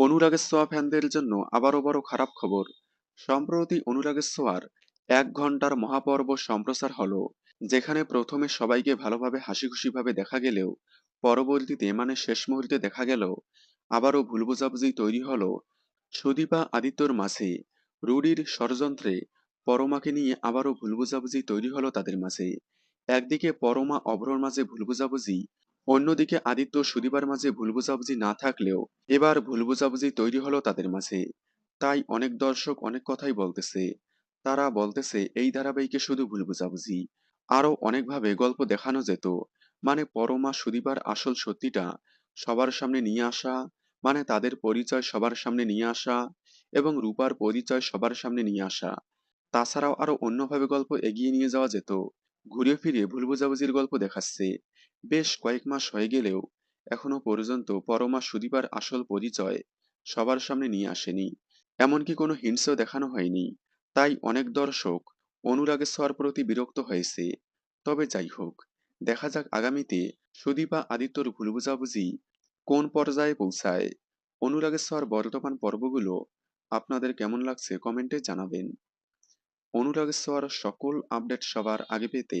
অনুরাগের ছোঁয়া ফ্যানদের জন্য আবারও বড় খারাপ খবর। সম্প্রতি অনুরাগের ছোঁয়ার এক ঘণ্টার মহাপর্ব সম্প্রচার হলো, যেখানে প্রথমে সবাইকে ভালোভাবে হাসি খুশিভাবে দেখা গেলেও, পরবর্তীতে মানে শেষ মুহূর্তে দেখা গেল আবারও ভুল বোঝাবুঝি তৈরি হলো সুদীপা আদিত্যর মাঝে। রুডির ষড়যন্ত্রে পরমাকে নিয়ে আবারও ভুল বোঝাবুঝি তৈরি হলো তাদের মাঝে। একদিকে পরমা অভ্রর মাঝে ভুল বোঝাবুঝি অন্যদিকে আদিত্য সুদীপার মাঝে ভুল বোঝাবুঝি না থাকলেও এবার ভুল বোঝাবুঝি তৈরি হলো তাদের মাঝে। তাই অনেক দর্শক অনেক কথাই বলতেছে। তারা বলতেছে, এই ধারাবাহিকে শুধু ভুল বোঝাবুঝি আরও অনেকভাবে গল্প দেখানো যেত। মানে পরমা সুদীপার আসল সত্যিটা সবার সামনে নিয়ে আসা মানে তাদের পরিচয় সবার সামনে নিয়ে আসা এবং রূপার পরিচয় সবার সামনে নিয়ে আসা। তাছাড়াও আরও অন্যভাবে গল্প এগিয়ে নিয়ে যাওয়া যেত। ঘুরে ফিরে ভুল বোঝাবুঝির গল্প দেখাচ্ছে। বেশ কয়েক মাস হয়ে গেলেও এখনও পর্যন্ত পরমা সুদীপার আসল পরিচয় সবার সামনে নিয়ে আসেনি। এমনকি কোনো হিংসেও দেখানো হয়নি। তাই অনেক দর্শক অনুরাগের ছোঁয়ার প্রতি বিরক্ত হয়েছে। তবে যাই হোক, দেখা যাক আগামীতে সুদীপা আদিত্যর ভুল বুঝাবুঝি কোন পর্যায়ে পৌঁছায়। অনুরাগের ছোঁয়ার বর্তমান পর্বগুলো আপনাদের কেমন লাগছে কমেন্টে জানাবেন। অনুরাগের ছোঁয়ার সকল আপডেট সবার আগে পেতে